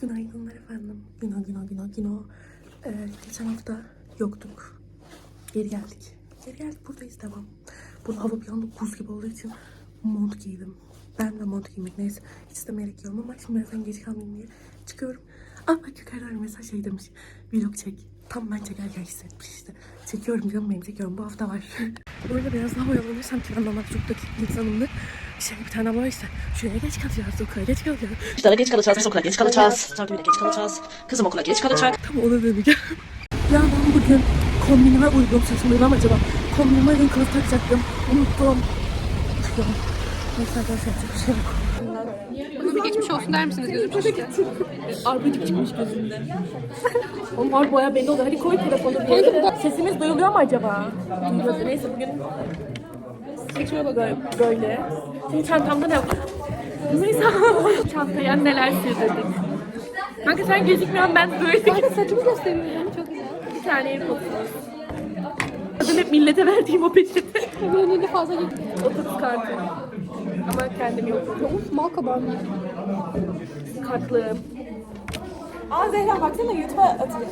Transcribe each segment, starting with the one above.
Günaydınlar efendim. Güno, güno, güno, güno. Ee, geçen hafta yoktuk. Geri geldik. Geri geldik buradayız devam. Burada hava bir anda buz gibi olduğu için mont giydim. Ben de mont giymek neyse. Hiç istemeyerek giyiyorum ama şimdi birazdan geç kalmayayım diye çıkıyorum. Aa bak yukarıdan mesaj şey demiş. Vlog çek. Tam ben çekerken hissetmiş işte. Çekiyorum canım benim çekiyorum. Bu hafta var. Böyle biraz daha oyalanırsam ki normalde çok dakik insanımdır. Şey bir tane abla işte. Şuraya geç kalacağız. Okula geç kalacağız. Kuşlara geç kalacağız, biz okula geç kalacağız. Takvime geç kalacağız. Kızım okula geç kalacak. Tam ona döneceğim. ya ben bugün kombinime uygun saçmalıyım ama acaba kombinime uygun kılıf takacaktım. Unuttum. Neyse arkadaşlar bir şey yok. Geçmiş olsun der misiniz gözüm şişti. Arpacık çıkmış gözümde. Oğlum var boya belli oldu. Hadi koy telefonu bir yere. Sesimiz duyuluyor mu acaba? Duyuluyor. Neyse bugün saçıma bak böyle. Şimdi çantamda ne var? Neyse çantaya neler sığdırdık. Kanka sen gözükmüyorsun ben böyle. Kanka saçımı gösteriyorum çok güzel. Bir tane AirPods var. Zaten hep millete verdiğim o peçete. Tabii önünde fazla gitti. Otobüs kartı. Ama kendim yok. Mal kabarma. Kartlığım. Aa Zehra baksana YouTube'a atıyor.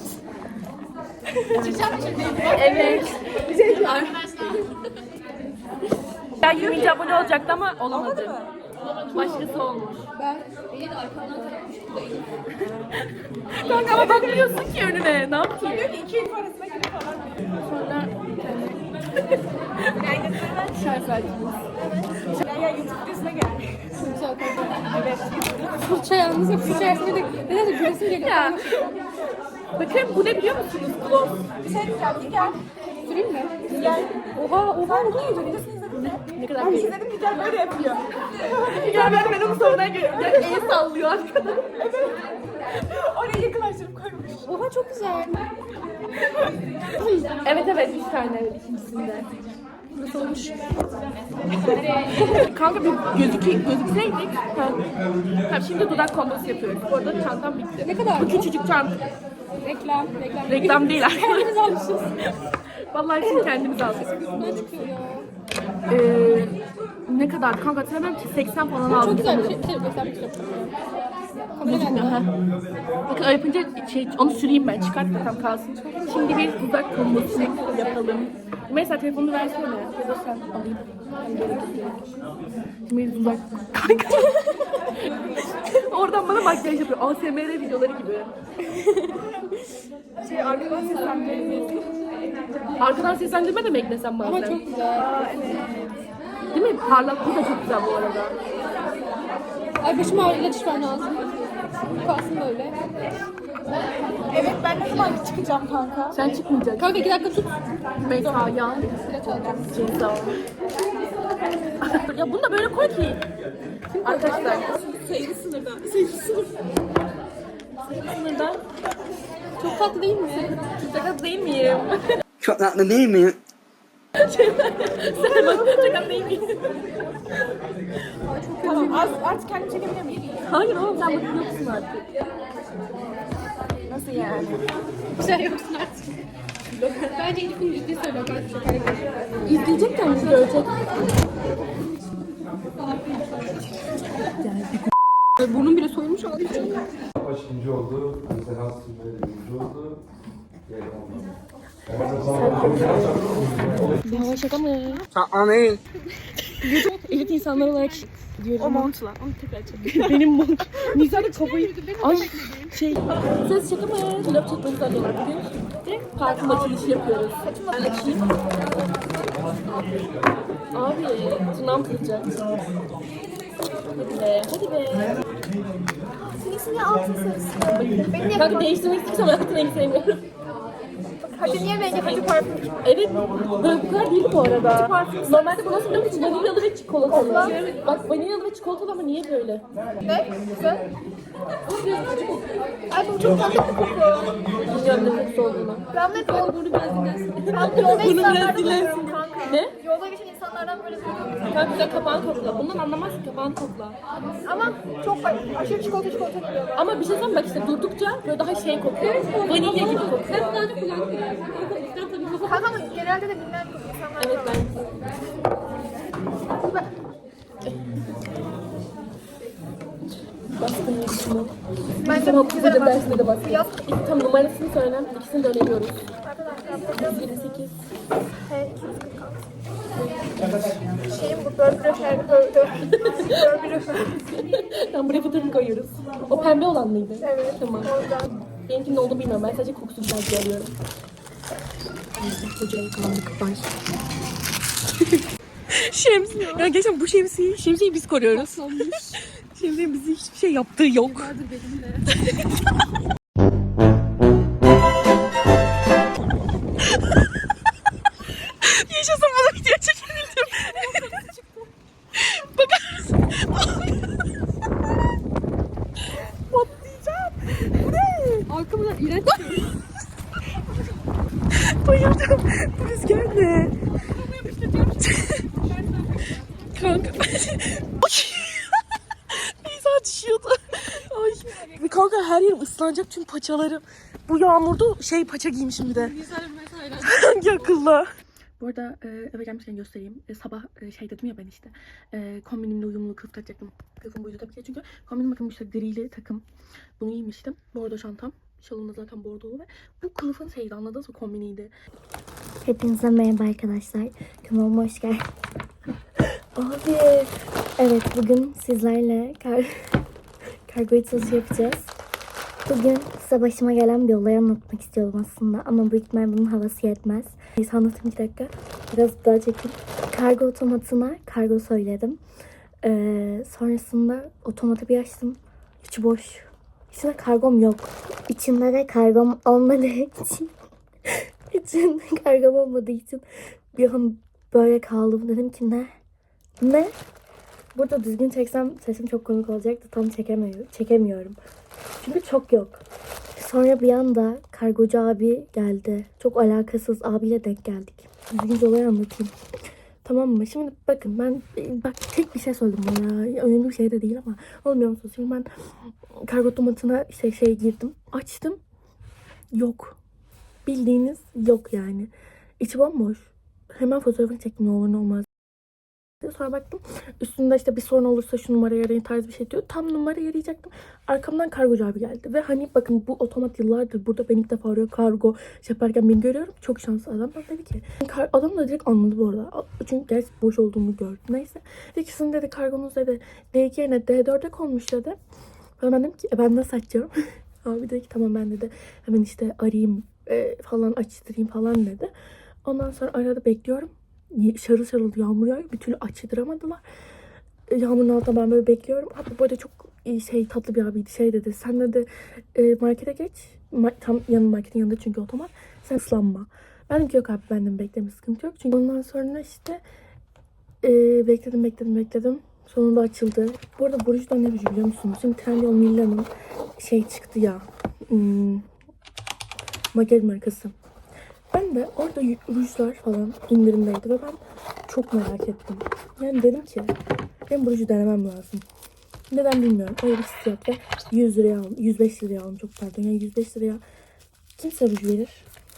Evet. Ben 20. abone olacaktı ama olamadı. Başkası olmuş. Ben Kanka ama bakmıyorsun ki önüne. Ne yapayım? İki elif arasına girip falan. Sonra Şarj açmış. Gel gel YouTube gel. kanka. Evet. Fırça yalnız. Fırça yersene de nedense gülesim geliyor. ya. Bakın bu ne biliyor musunuz? Gloss. Bir şey diyeceğim. Bir gel. Süreyim mi? Gel. Oha oha Ben izledim de. Ne kadar Ben izledim bir gel böyle yapıyor. Ya ben benim sonundan görüyorum. Ya el sallıyor arkadan. Oraya yakınlaştırıp koymuş. Oha çok güzel. Evet evet üç tane evet ikincisinde. Olmuş? Kanka bir gözükü, gözükseydik. Ha. Ha, şimdi dudak kombosu yapıyoruz. Bu arada çantam bitti. Ne kadar? Bu küçücük çanta. Reklam. Reklam. Reklam değil Kendimiz almışız. Vallahi şimdi kendimiz aldık. Ne çıkıyor ya? Ee, ne kadar? Kanka hatırlamıyorum ki 80 falan aldık. Çok güzel bir şey. Bir şey göstermek istiyorum. Kamera Gözükmüyor nerede? ha. Bakın yapınca şey, onu süreyim ben. Çıkart bakalım kalsın. Şimdi bir dudak kombosu yapalım. Mesela telefonunu versene. Ya da sen alayım. Ben. Şimdi bir dudak. Kanka. Oradan bana makyaj yapıyor. ASMR videoları gibi. Şey arkadan seslendirmeyi. Arkadan seslendirme de mi eklesem bazen? Ama çok güzel. Değil mi? Parlaklığı da çok güzel bu arada. Ay başım ağrıyla düşmem lazım. Kalsın böyle. Evet ben ne zaman çıkacağım kanka? Sen çıkmayacaksın. Kanka iki dakika tut. Mesela ya. Sıra çalacağım. Ceza. ya bunu da böyle koy ki. Arkadaşlar. Sayılı sınırda. Sayılı sınırda. Sınırda. Çok tatlı değil mi? Sakat değil miyim? Çok tatlı değil mi? Sen bak sakat değil miyim? Tamam az, artık kendimi çekebilir miyim? Hayır oğlum sen bakın yoksun artık. Nasıl yani? Güzel yoksun artık. Bence Elif'in ciddi söylüyor. İzleyecek kendisi görecek. Burnum bile soyulmuş. Baş ikinci oldu. Mesela birinci oldu. Diğeri olmadı. Ya şaka mı? Amin. Elit insanlar olarak diyorum. O montla. Onu tekrar çek. Benim mont. Nisa da kafayı... Ay şey... Ses şaka mı? Vlog çekmemizi arıyorlar bugün. Parfüm açılışı yapıyoruz. Ben açayım. Abi tırnağım kıracak. Hadi be, hadi be. Seninkisi niye altın sarısı? Kanka değiştirmek istiyorsam hayatın rengi sevmiyorum. Hadi niye rengi hadi parfüm? Evet, böyle bu kadar değil bu arada. Normalde bu nasıl biliyor musun? Vanilyalı ve çikolatalı. Bak vanilyalı ve çikolatalı ama niye böyle? Ne? Güzel. Ay bu çok tatlı bir koku. Bilmiyorum ne kokusu olduğunu. Ben ne koku? Bunu biraz dinlensin. Ben duyuyorum kanka. Ne? Yolda geçen insanlardan böyle duyuyorum. Kanka güzel kapağını kokla. Bundan anlamazsın kapağını kokla. Ama çok aşırı çikolata çikolata geliyor. Ama bir şey söyleyeyim bak işte durdukça böyle daha şey kokuyor. Vanilya gibi kokuyor. Ben sadece tabii kafa Kanka ama genelde de bilinen insanlar Evet ben. Baskın yaşımı. Bence bu güzel derste de baskın. İlk tam numarasını söylem. İkisini de öneriyoruz. Arkadaşlar bu 28. H 246. Şeyim bu Burger Her Burger. Burger Tam buraya fotoğrafı koyuyoruz. O pembe olan mıydı? Evet. Tamam. Oradan. Benimkinin olduğunu bilmiyorum. Ben sadece kokusu güzel diye alıyorum. Hocaya kaldık. Bay. Şemsiye. Ya geçen bu şemsiyeyi, şemsiyeyi biz koruyoruz. Şemsiye bizi hiçbir şey yaptığı yok. ıslanacak tüm paçalarım. Bu yağmurda şey paça giymişim bir de. Hangi akıllı? Bu arada e, eve gelmişken göstereyim. E, sabah e, şey dedim ya ben işte. E, kombinimle uyumlu kılıf takacaktım. Kılıfım buydu tabii ki. Çünkü kombinim bakın bu işte grili takım. Bunu giymiştim. Bordo çantam. Şalım da zaten bordolu ve bu kılıfın şeydi anladınız mı kombiniydi. Hepinize merhaba arkadaşlar. Kanalıma hoş geldiniz. Abi. Evet bugün sizlerle kar kargo açılışı yapacağız. Bugün size başıma gelen bir olayı anlatmak istiyorum aslında. Ama büyük ihtimal bunun havası yetmez. Neyse anlatayım bir dakika. Biraz daha çekin. Kargo otomatına kargo söyledim. Ee, sonrasında otomatı bir açtım. İçi boş. İçinde kargom yok. İçinde de kargom olmadığı için için kargom olmadığı için bir an böyle kaldım. Dedim ki ne? Ne? Burada düzgün çeksem sesim çok komik olacaktı. Tam çekemiyorum. Çekemiyorum. Çünkü çok yok. Sonra bir anda kargocu abi geldi. Çok alakasız abiyle denk geldik. Düzgünce olayı anlatayım. Tamam mı? Şimdi bakın ben bak tek bir şey söyledim bana. Önemli bir şey de değil ama olmuyor musunuz? Şimdi ben kargo otomatına işte şey girdim. Açtım. Yok. Bildiğiniz yok yani. İçi bomboş. Hemen fotoğrafını çektim ne olur ne olmaz. Sonra baktım üstünde işte bir sorun olursa şu numarayı arayın tarzı bir şey diyor. Tam numarayı arayacaktım. Arkamdan kargocu abi geldi. Ve hani bakın bu otomat yıllardır burada ben ilk defa arıyor kargo şey yaparken beni görüyorum. Çok şanslı adam. Bana dedi ki adam da direkt anladı bu arada. Çünkü gerçi boş olduğumu gördü. Neyse. Dedi ki dedi kargonuz dedi D2 yerine D4'e konmuş dedi. Ben dedim ki e, ben nasıl açacağım? abi dedi ki tamam ben dedi hemen işte arayayım e, falan açtırayım falan dedi. Ondan sonra arada bekliyorum. Şarıl şarıl yağmur yağıyor. Bir türlü açtıramadılar. E, Yağmurun altında ben böyle bekliyorum. Abi böyle çok iyi şey tatlı bir abiydi. Şey dedi. Sen dedi e, markete geç. Ma- tam yanı marketin yanında çünkü otomat. Sen ıslanma. Ben dedim ki yok abi benden bekleme sıkıntı yok. Çünkü ondan sonra işte e, bekledim bekledim bekledim. Sonunda açıldı. Bu arada bu rujdan ne ruju biliyor musunuz? Şimdi Trendyol Milano'nun şey çıktı ya. Hmm, makyaj markası. Ben de orada rujlar falan indirimdeydi ve ben çok merak ettim. Yani dedim ki ben bu ruju denemem lazım. Neden bilmiyorum. Öyle bir hissiyat ve 100 liraya aldım. 105 liraya aldım çok pardon. Yani 105 liraya kimse ruj verir.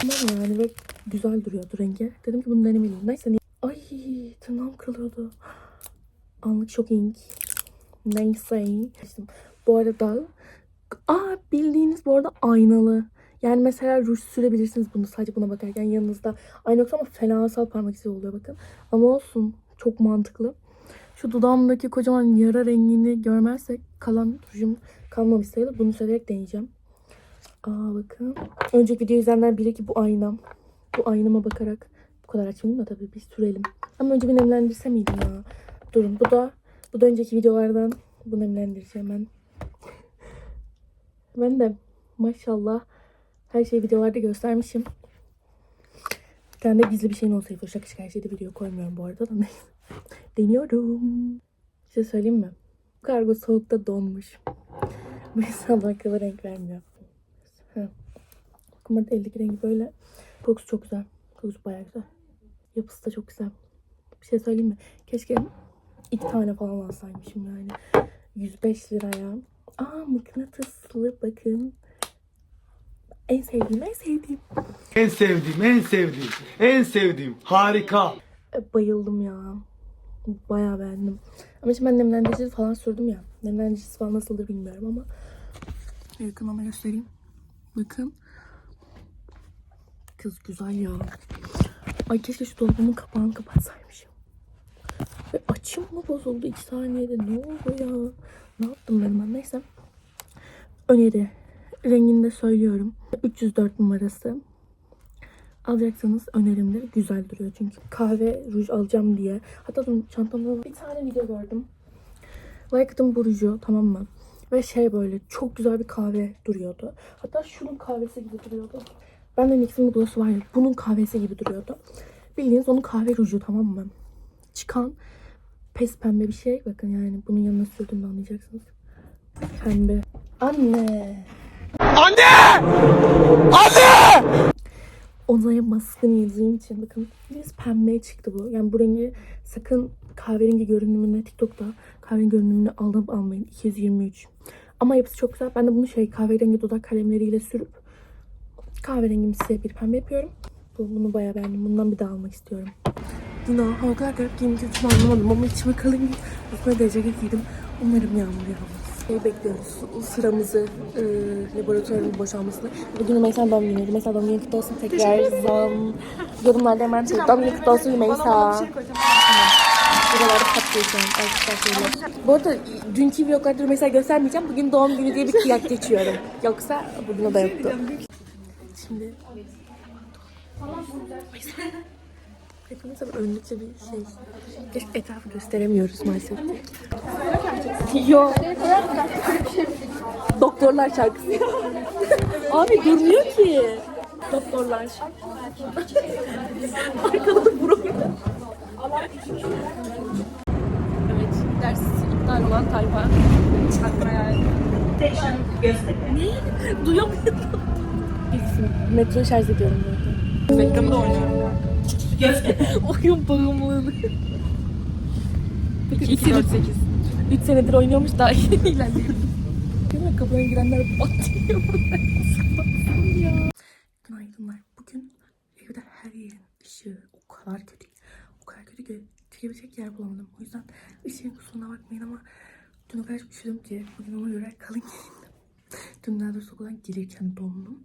Ama yani ve güzel duruyordu rengi. Dedim ki bunu denemeliyim. Neyse. niye- Ay tırnağım kırılıyordu. Anlık shopping. Neyse. Bu arada Aa bildiğiniz bu arada aynalı. Yani mesela ruj sürebilirsiniz bunu sadece buna bakarken yanınızda. Ayna yoksa ama fenasal parmak izi oluyor bakın. Ama olsun çok mantıklı. Şu dudağımdaki kocaman yara rengini görmezsek kalan rujum kalmamış sayılır. Bunu söyleyerek deneyeceğim. Aa bakın. Önceki video izleyenler bilir ki bu aynam. Bu aynama bakarak bu kadar açmayayım da tabii bir sürelim. Ama önce bir nemlendirse miydim ya? Durun bu da bu da önceki videolardan bu nemlendireceğim ben. Ben de maşallah her şeyi videolarda göstermişim. Bir tane de gizli bir şeyin olsaydı. Şaka şaka her şeyde video koymuyorum bu arada da neyse. Deniyorum. Bir şey söyleyeyim mi? Kargo soğukta donmuş. Bu insan akıllı renk vermiyor. Bakın burada eldeki rengi böyle. Kokusu çok güzel. Kokusu bayağı güzel. Yapısı da çok güzel. Bir şey söyleyeyim mi? Keşke iki tane falan alsaymışım yani. 105 liraya. Aa mıknatıslı bakın. En sevdiğim, en sevdiğim. En sevdiğim, en sevdiğim, en sevdiğim. Harika. E, Bayıldım ya. Bayağı beğendim. Ama şimdi ben nemlendirici falan sürdüm ya. Nemlendiricisi falan nasıldır bilmiyorum ama. Yakın ama göstereyim. Bakın. Kız güzel ya. Ay keşke şu dolabımın kapağını kapatsaymışım. Ve açım mı bozuldu iki saniyede? Ne oldu ya? Ne yaptım ben ben? Neyse. Öneri. Rengini de söylüyorum. 304 numarası. Alacaksanız önerimdir. Güzel duruyor çünkü. Kahve ruj alacağım diye. Hatta dur çantamda. Bir tane video gördüm. Like'dım bu ruju tamam mı? Ve şey böyle çok güzel bir kahve duruyordu. Hatta şunun kahvesi gibi duruyordu. Ben de NYX'in bu gloss'u var ya bunun kahvesi gibi duruyordu. Bildiğiniz onun kahve ruju tamam mı? Çıkan pes pembe bir şey. Bakın yani bunun yanına sürdüğümde anlayacaksınız. Pembe. Anne. Onaya baskın yazdığım için bakın biraz pembeye çıktı bu. Yani bu rengi sakın kahverengi görünümüne TikTok'ta kahverengi görünümünü alıp almayın. 223. Ama yapısı çok güzel. Ben de bunu şey kahverengi dudak kalemleriyle sürüp kahverengimi size bir pembe yapıyorum. Bu, bunu bayağı beğendim. Bundan bir daha almak istiyorum. Dino hava kadar garip kötü anlamadım ama içime kalın giydim. Üstüne derece giydim. Umarım yağmur yağmaz. Şey bekliyoruz sıramızı, e, laboratuvarın boşalmasını. Bugün Rümeysa doğum günü. Rümeysa doğum günü kutlu olsun tekrar. Zam. Yorumlarda hemen doğum günü kutlu olsun Rümeysa. Buralarda patlıyor şu an. Arkadaşlar söyle. Bu arada dünkü vloglarda Rümeysa göstermeyeceğim. Bugün doğum günü diye bir kıyak geçiyorum. Yoksa bugün da yoktu. Şimdi Hepimiz ama önlükle bir şey. Etrafı gösteremiyoruz maalesef. Yok. Doktorlar şarkısı. Abi durmuyor ki. Doktorlar. Arkada bro. Evet, ders iptal olan tayfa. Ne? Duyamıyorum. Metro şarj ediyorum burada. Reklamı da oynuyorum. Oyun bağımlılığı. 2, 4, 8. 3 senedir oynuyormuş daha iyi ilerliyor. Değil girenler patlıyor. Günaydınlar. Bugün evde her yerin ışığı o kadar kötü. O kadar kötü ki çekebilecek yer bulamadım. O yüzden ışığın kusuruna bakmayın ama dün o kadar çok üşüdüm ki bugün ona göre kalın giyindim. Dün daha doğrusu okuldan gelirken dondum.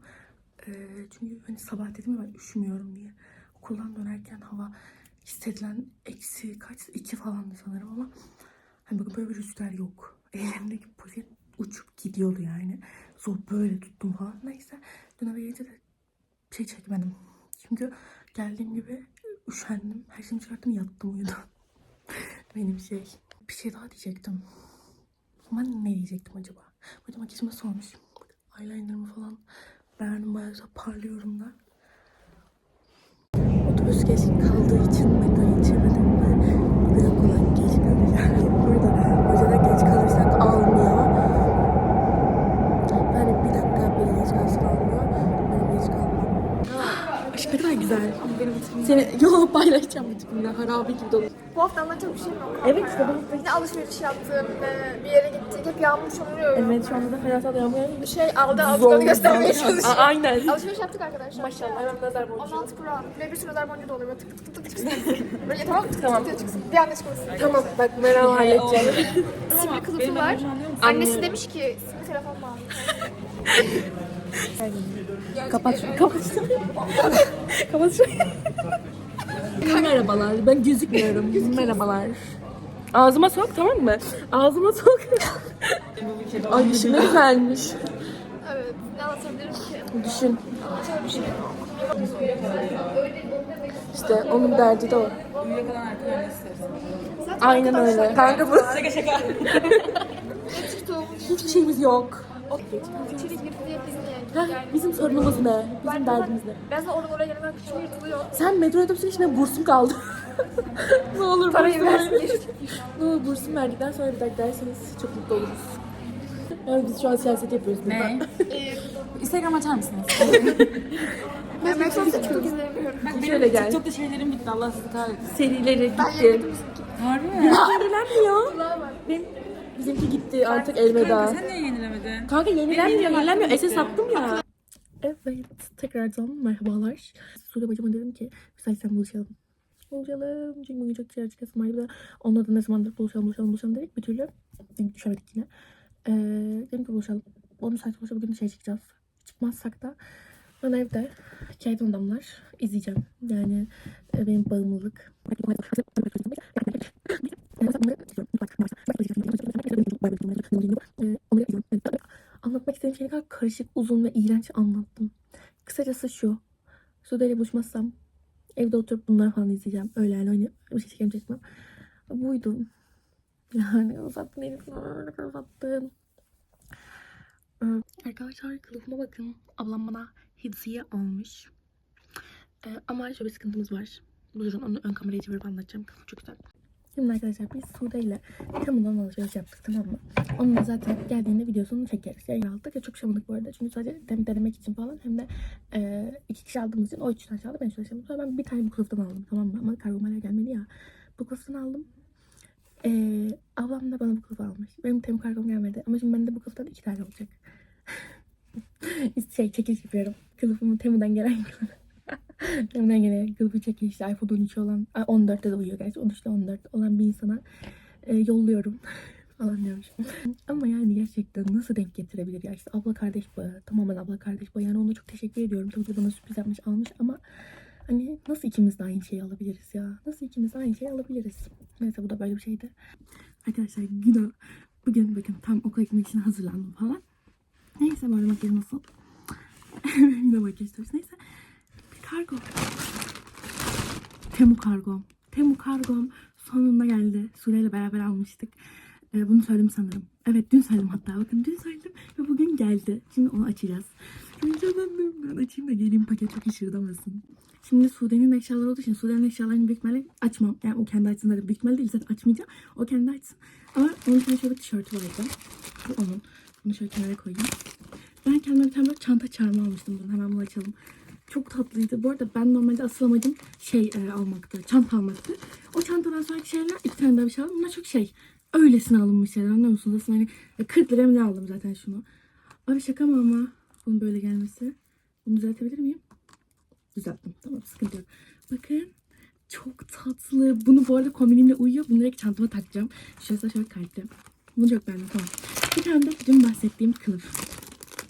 Ee, çünkü hani sabah dedim ya ben üşümüyorum diye. Okuldan dönerken hava hissedilen eksi kaç iki falandı sanırım ama hani bakın böyle bir rüzgar yok. Ellerimdeki poşet uçup gidiyordu yani. Zor böyle tuttum falan. Neyse dün eve gelince de şey çekmedim. Çünkü geldiğim gibi üşendim. Her şeyimi çıkarttım yattım uyudum. Benim şey. Bir şey daha diyecektim. Ama ne diyecektim acaba? Böyle makyajıma sormuş. Eyelinerımı falan beğendim. Bayağı parlıyorum da. Otobüs geç kaldığı için metroya yetişemedim ve bugün okula geç kalacağım. Burada hocada geç kalırsak almıyor. Yani bir dakika bile geç kalırsak almıyor. Ben geç kalmam. Aşk ne kadar güzel. Seni yo paylaşacağım bütünle harabe gibi dolu. Bu hafta anlatacak bir şey yok. Evet işte bu. Yine alışveriş yaptım, e, bir yere gittik, hep yağmur oluyor. Evet şu anda da hayata dayanmıyor. Bir şey aldı, aldıklarını göstermeye çalışıyorum. Aynen. Alışveriş yaptık arkadaşlar. Maşallah hemen nazar boncuğu. 16 kura ve bir sürü nazar boncuğu da oluyor. Böyle tık tık tık tık çıksın. Böyle tamam tık tık tık çıksın. Bir anda çıkmasın. Tamam bak merak halledeceğim. Simli kılıfı var. Annesi demiş ki simli telefon aldın? Kapat şunu. Kapat şunu. Kapat şunu. Merhabalar. Ben gözükmüyorum. Merhabalar. Ağzıma sok tamam mı? Ağzıma sok. Ay dişim ne güzelmiş. Evet. Ne anlatabilirim ki? Düşün. Bir şey yok. İşte onun derdi de o. Aynen öyle. Kanka bu. TikTok. Hiçbir şeyimiz yok. İçeri girdi diye? Heh, bizim sorunumuz ne? Bizim derdimiz ne? Ben de oradan oraya gelene kıçım yırtılıyor. Sen metro otobüsü geçmeye bursum kaldı. ne olur Parayı bursum versin. Ne olur bursum verdikten sonra bir dakika derseniz çok mutlu oluruz. Yani biz şu an siyaset yapıyoruz. Ne? Instagram açar mısınız? Ben metrobüste TikTok izleyemiyorum. Şöyle gel. TikTok'ta şeylerim bitti. Allah sizi kahretsin. Serileri gitti. Harbi mi? Yenilenmiyor. Benim, bizimki gitti artık elveda. Sen niye yenilemedin? Kanka yenilenmiyor, yenilenmiyor. SS attım ya. Evet, tekrardan merhabalar. Sude bacıma dedim ki, müsaitsen buluşalım. Buluşalım. Çünkü bugün çok dışarı çıkasım vardı. Bir de onunla da ne zamandır buluşalım, buluşalım, buluşalım dedik. Bir türlü denk düşemedik yine. Ee, dedim ki buluşalım. O müsait olursa bugün dışarı çıkacağız. Çıkmazsak da ben evde hikayeden adamlar izleyeceğim. Yani e, benim bağımlılık. Anlatmak istediğim şey kadar karışık, uzun ve iğrenç anlattım. Kısacası şu. Sude ile buluşmazsam evde oturup bunları falan izleyeceğim. Öyle öyle bir şey çekeceğim çekmem. Buydu. Yani uzattın elini uzattın. Ee, Arkadaşlar kılıfıma bakın. Ablam bana hediye almış. Ee, ama şöyle bir sıkıntımız var. Buyurun onu ön kameraya çevirip anlatacağım. Kılıf çok güzel. Şimdi arkadaşlar biz Sude ile Temu'dan alışveriş yaptık tamam mı? Onunla zaten geldiğinde videosunu çekeriz. Yayın aldık ya çok şamadık bu arada. Çünkü sadece dem denemek için falan hem de e, iki kişi aldığımız için o üç tane aldı ben üç tane. Sonra ben bir tane bu kılıftan aldım tamam mı? Ama kargom hala gelmedi ya. Bu kılıftan aldım. E, ablam da bana bu kılıfı almış. Benim Temu kargom gelmedi. Ama şimdi bende bu kılıftan iki tane olacak. şey çekiliş yapıyorum. Kılıfımı Temu'dan gelen kılıfı. Temu'dan gelen kılıfı çekilişte iPhone 13 olan, ay, 14'te de uyuyor gerçi. 13'te 14 olan bir insana e, yolluyorum. falan diyormuşum. Ama yani gerçekten nasıl denk getirebilir ya? İşte abla kardeş bağı. Tamamen abla kardeş bağı. Yani ona çok teşekkür ediyorum. Tabii ki bana sürpriz yapmış almış ama hani nasıl ikimiz de aynı şeyi alabiliriz ya? Nasıl ikimiz de aynı şeyi alabiliriz? Neyse bu da böyle bir şeydi. Arkadaşlar günah. Bugün bakın tam okula gitmek için hazırlandım falan. Neyse böyle makyaj nasıl? Yine makyaj. Neyse. Bir kargo. Temu kargom. Temu kargom sonunda geldi. Sule ile beraber almıştık. Ee, bunu söyledim sanırım. Evet dün söyledim hatta. Bakın dün söyledim ve bugün geldi. Şimdi onu açacağız. Heyecanlandım. Ben açayım da geleyim paket çok işirdamasın. Şimdi Sude'nin eşyaları olduğu için Sude'nin eşyalarını büyük açmam. Yani o kendi açsın dedim. Büyük değil zaten açmayacağım. O kendi açsın. Ama onun için şöyle bir tişörtü vardı. Bu onun. Bunu şöyle kenara koyayım. Ben kendime bir tane çanta çarmı almıştım bunu. Hemen bunu açalım. Çok tatlıydı. Bu arada ben normalde asıl amacım şey e, almaktı. Çanta almaktı. O çantadan sonraki şeyler iki tane daha bir şey aldım. Bunlar çok şey. Öylesine alınmış şeyler anlıyor musunuz? Aslında hani e, 40 liraya mı ne aldım zaten şunu. Abi şaka mı ama bunun böyle gelmesi. Bunu düzeltebilir miyim? Düzelttim. Tamam sıkıntı yok. Bakın. Çok tatlı. Bunu bu arada kombinimle uyuyor. Bunu direkt çantama takacağım. Şurası şöyle kalpli. Bunu çok beğendim. Tamam. Bir tane de dün bahsettiğim kılıf.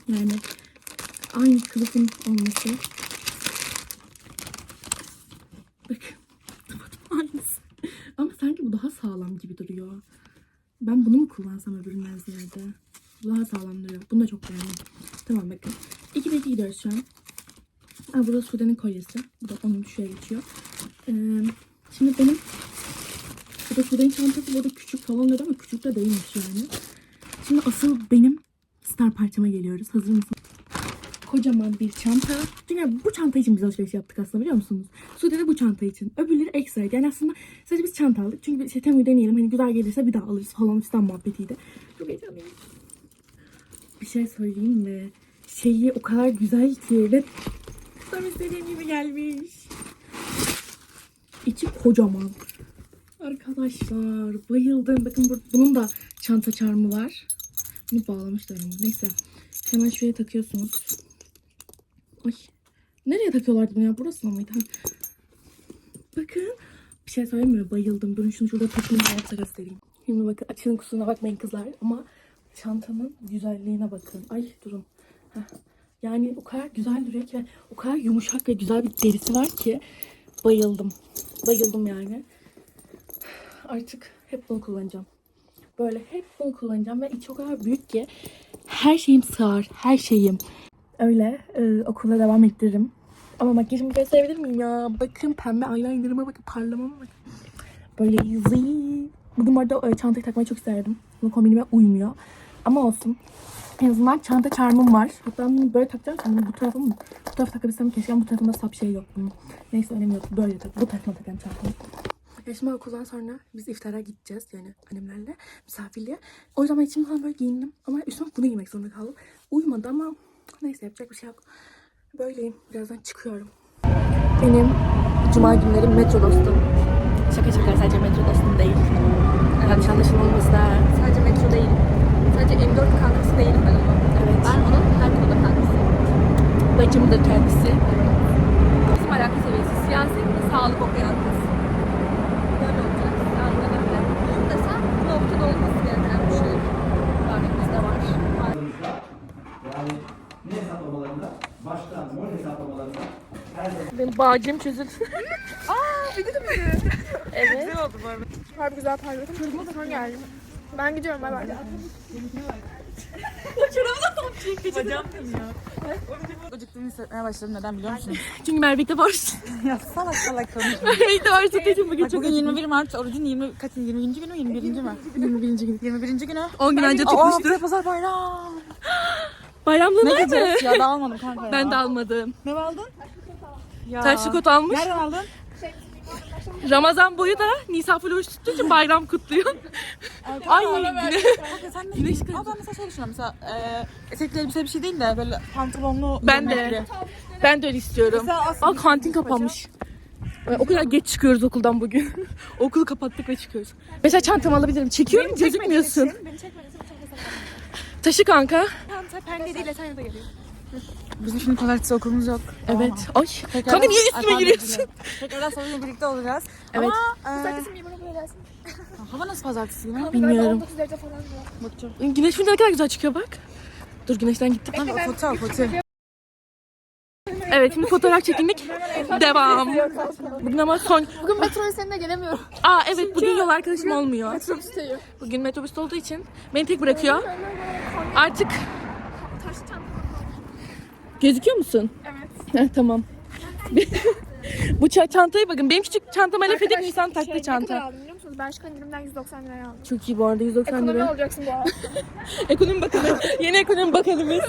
Yani aynı kılıfın olması. Bakın. tıpatıp aynısı. Ama sanki bu daha sağlam gibi duruyor. Ben bunu mu kullansam öbüründen ziyade? Bu daha sağlam duruyor. Bunu da çok beğendim. Tamam bakın. 2'de 2 gidiyoruz şu an. Aa, burada Sude'nin kolyesi. Bu da onun şuraya geçiyor. Ee, şimdi benim burada Sude'nin çantası burada küçük falan dedi ama küçük de değilmiş yani. Şimdi asıl benim star parçama geliyoruz. Hazır mısın? Kocaman bir çanta. Çünkü bu çanta için biz alışveriş yaptık aslında biliyor musunuz? Sude de bu çanta için. Öbürleri ekstra. Yani aslında sadece biz çanta aldık. Çünkü şey, Temu'yu deneyelim. Hani güzel gelirse bir daha alırız falan fistan muhabbetiydi. Çok heyecanlıyım. Bir şey söyleyeyim mi? Şeyi o kadar güzel ki ve tam istediğim gibi gelmiş. İçi kocaman. Arkadaşlar bayıldım. Bakın bunun da çanta çarmı var. Bunu bağlamışlar ama neyse. Hemen şuraya takıyorsunuz. Ay. Nereye takıyorlardı bunu ya? Burası mıydı? Bakın. Bir şey söyleyeyim mi? Bayıldım. Durun şunu şurada takımı ayakta göstereyim. Şimdi bakın açının kusuruna bakmayın kızlar. Ama çantamın güzelliğine bakın. Ay durun. Heh. Yani o kadar güzel duruyor ki o kadar yumuşak ve güzel bir derisi var ki bayıldım. Bayıldım yani. Artık hep bunu kullanacağım. Böyle hep bunu kullanacağım ve içi o kadar büyük ki her şeyim sığar. Her şeyim. Öyle e, okula devam ettiririm. Ama makyajımı gösterebilir miyim ya? Bakın pembe eyelinerıma bakın parlamama bakın. Böyle easy. Bugün bu arada e, çantayı takmayı çok isterdim. Bu kombinime uymuyor. Ama olsun. En azından çanta charmım var. Hatta bunu böyle takacağım. Şimdi bu tarafı mı? Bu tarafı takabilsem keşke bu tarafında sap şey yok bunun. Neyse önemi yok. Böyle tak. Bu tarafına takacağım çantamı. Ya okuldan sonra biz iftara gideceğiz yani annemlerle misafirliğe. O yüzden ben içim falan böyle giyindim ama üstüme bunu giymek zorunda kaldım. Uyumadı ama neyse yapacak bir şey yok. Böyleyim. Birazdan çıkıyorum. Benim cuma günleri metro dostum. Şaka şaka sadece metro dostum değil. Yanlış anlaşılmamız da. Sadece metro değil. Sadece M4 kankası değilim ben ama. Evet. Ben onun her konuda kankasıyım. bacımdır kendisi. Bizim alaka seviyesi. Siyasi sağlık okuyan kız. Böyle olacak. Yani ya da böyle. Bunu desen bu noktada olması gereken bir şey. Örneğimizde var. Yani ne hesaplamalarında? Baştan mol hesaplamalarında Benim bağcım çözüldü. Harbi güzel parlıyordum. Sonra geldim. Ben gidiyorum bay bay. Acıktığımı hissetmeye başladım. Neden biliyor musun? Çünkü Merve'de var. ya salak salak konuşma. Merve'de var için bugün çok bugün 21 Mart, orucun 20, kaç, 20. günü mü? 21. mü? 21. gün. 21. günü. 10 gün önce Aa, tutmuştu. haftaya pazar bayram. Bayramlığı Ne nerede? gideceğiz? Ya da almadım kanka ya. Ben de almadım. Ne aldın? Ya. Taşlı kot almış. Nereden aldın? Ramazan boyu da Nisa Floş tuttuğu için bayram kutluyor. Ay güne- sen ne? Güneş Ama ben mesela şey düşünüyorum. Mesela e, etekli elbise bir şey değil de böyle pantolonlu. Ben de. gömlekli. ben de öyle istiyorum. Aa kantin kapanmış. Ee, O kadar geç çıkıyoruz okuldan bugün. Okulu kapattık ve çıkıyoruz. Mesela çantamı alabilirim. Çekiyorum gözükmüyorsun. Taşı kanka. Bizim şimdi pazartesi okulumuz yok. Evet. Ay. Tekrar- Kanka niye Ay, üstüme pardon, giriyorsun? Tekrardan salıya birlikte olacağız. Evet. Ama e, hava nasıl pazartesi günü? Bilmiyorum. 19 derece falan var. Bakacağım. Güneş şimdi ne kadar güzel çıkıyor bak. Dur güneşten gittim. Kanka foto foto. Evet şimdi fotoğraf çekindik. Devam. Bugün ama son... Bugün metro seninle gelemiyorum. Aa evet bugün yol arkadaşım olmuyor. Metrobüsteyim. Bugün metrobüste olduğu için beni tek bırakıyor. Artık gözüküyor musun? Evet. tamam. Bu ça- çantaya bakın. Benim küçük çantama laf edip Nisan taktı Ne kadar çanta. aldım biliyor musunuz? Bershka indirimden 190 liraya aldım. Çok iyi bu arada 190 Ekonomi lira. olacaksın bu arada. Ekonomi bakanı. Yeni ekonomi bakanımız.